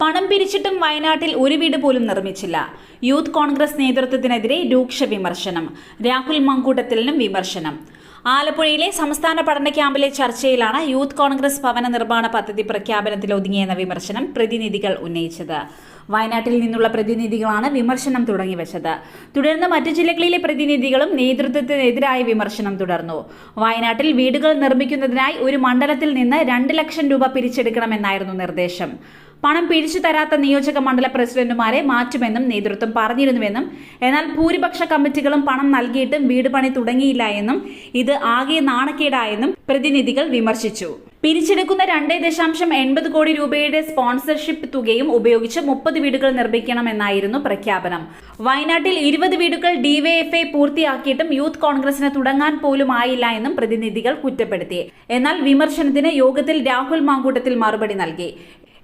പണം പിരിച്ചിട്ടും വയനാട്ടിൽ ഒരു വീട് പോലും നിർമ്മിച്ചില്ല. യൂത്ത് കോൺഗ്രസ് നേതൃത്വത്തിനെതിരെ രൂക്ഷ വിമർശനം രാഹുൽ മങ്കൂട്ടത്തിലിനും വിമർശനം. ആലപ്പുഴയിലെ സംസ്ഥാന പഠന ക്യാമ്പിലെ ചർച്ചയിലാണ് യൂത്ത് കോൺഗ്രസ് ഭവന നിർമ്മാണ പദ്ധതി പ്രഖ്യാപനത്തിൽ ഒതുങ്ങിയെന്ന വിമർശനം പ്രതിനിധികൾ ഉന്നയിച്ചത്. വയനാട്ടിൽ നിന്നുള്ള പ്രതിനിധികളാണ് വിമർശനം തുടങ്ങിവെച്ചത്. തുടർന്ന് മറ്റു ജില്ലകളിലെ പ്രതിനിധികളും നേതൃത്വത്തിനെതിരായ വിമർശനം തുടർന്നു. വയനാട്ടിൽ വീടുകൾ നിർമ്മിക്കുന്നതിനായി ഒരു മണ്ഡലത്തിൽ നിന്ന് രണ്ട് ലക്ഷം രൂപ പിരിച്ചെടുക്കണമെന്നായിരുന്നു നിർദ്ദേശം. പണം പിരിച്ചു തരാത്ത നിയോജക മണ്ഡല പ്രസിഡന്റുമാരെ മാറ്റുമെന്നും നേതൃത്വം പറഞ്ഞിരുന്നുവെന്നും എന്നാൽ ഭൂരിപക്ഷ കമ്മിറ്റികളും പണം നൽകിയിട്ടും വീട് പണി തുടങ്ങിയില്ല എന്നും ഇത് ആകെ നാണക്കേടായെന്നും പ്രതിനിധികൾ വിമർശിച്ചു. പിരിച്ചെടുക്കുന്ന രണ്ടേ ദശാംശം എൺപത് കോടി രൂപയുടെ സ്പോൺസർഷിപ്പ് തുകയും ഉപയോഗിച്ച് മുപ്പത് വീടുകൾ നിർമ്മിക്കണമെന്നായിരുന്നു പ്രഖ്യാപനം. വയനാട്ടിൽ ഇരുപത് വീടുകൾ ഡിവൈഎഫ്ഐ പൂർത്തിയാക്കിയിട്ടും യൂത്ത് കോൺഗ്രസിന് തുടങ്ങാൻ പോലും ആയില്ല എന്നും പ്രതിനിധികൾ കുറ്റപ്പെടുത്തി. എന്നാൽ വിമർശനത്തിന് യോഗത്തിൽ രാഹുൽ മാങ്കൂട്ടത്തിൽ മറുപടി നൽകി.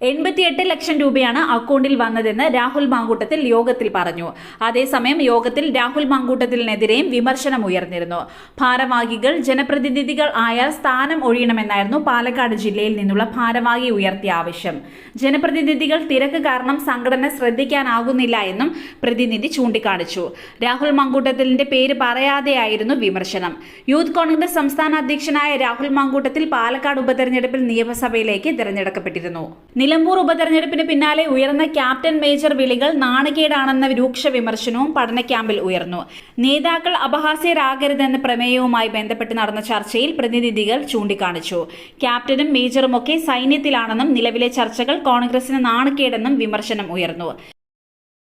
എൺപത്തിയെട്ട് ലക്ഷം രൂപയാണ് അക്കൗണ്ടിൽ വന്നതെന്ന് രാഹുൽ മാങ്കൂട്ടത്തിൽ യോഗത്തിൽ പറഞ്ഞു. അതേസമയം യോഗത്തിൽ രാഹുൽ മാങ്കൂട്ടത്തിനെതിരെയും വിമർശനം ഉയർന്നിരുന്നു. ഭാരവാഹികൾ ജനപ്രതിനിധികൾ ആയാൽ സ്ഥാനം ഒഴിയണമെന്നായിരുന്നു പാലക്കാട് ജില്ലയിൽ നിന്നുള്ള ഭാരവാഹി ഉയർത്തിയ ആവശ്യം. ജനപ്രതിനിധികൾ തിരക്ക് കാരണം സംഘടന ശ്രദ്ധിക്കാനാകുന്നില്ല എന്നും പ്രതിനിധി ചൂണ്ടിക്കാണിച്ചു. രാഹുൽ മാങ്കൂട്ടത്തിലിന്റെ പേര് പറയാതെയായിരുന്നു വിമർശനം. യൂത്ത് കോൺഗ്രസ് സംസ്ഥാന അധ്യക്ഷനായ രാഹുൽ മാങ്കൂട്ടത്തിൽ പാലക്കാട് ഉപതെരഞ്ഞെടുപ്പിൽ നിയമസഭയിലേക്ക് തിരഞ്ഞെടുക്കപ്പെട്ടിരുന്നു. നിലമ്പൂർ ഉപതെരഞ്ഞെടുപ്പിന് പിന്നാലെ ഉയർന്ന ക്യാപ്റ്റൻ മേജർ വിളികൾ നാണകേടാണെന്ന രൂക്ഷ വിമർശനവും പഠന ക്യാമ്പിൽ ഉയർന്നു. നേതാക്കൾ അപഹാസ്യരാകരുതെന്ന പ്രമേയവുമായി ബന്ധപ്പെട്ട് നടന്ന ചർച്ചയിൽ പ്രതിനിധികൾ ചൂണ്ടിക്കാണിച്ചു. ക്യാപ്റ്റനും മേജറുമൊക്കെ സൈന്യത്തിലാണെന്നും നിലവിലെ ചർച്ചകൾ കോൺഗ്രസിന് നാണക്കേടെന്നും വിമർശനം ഉയർന്നു.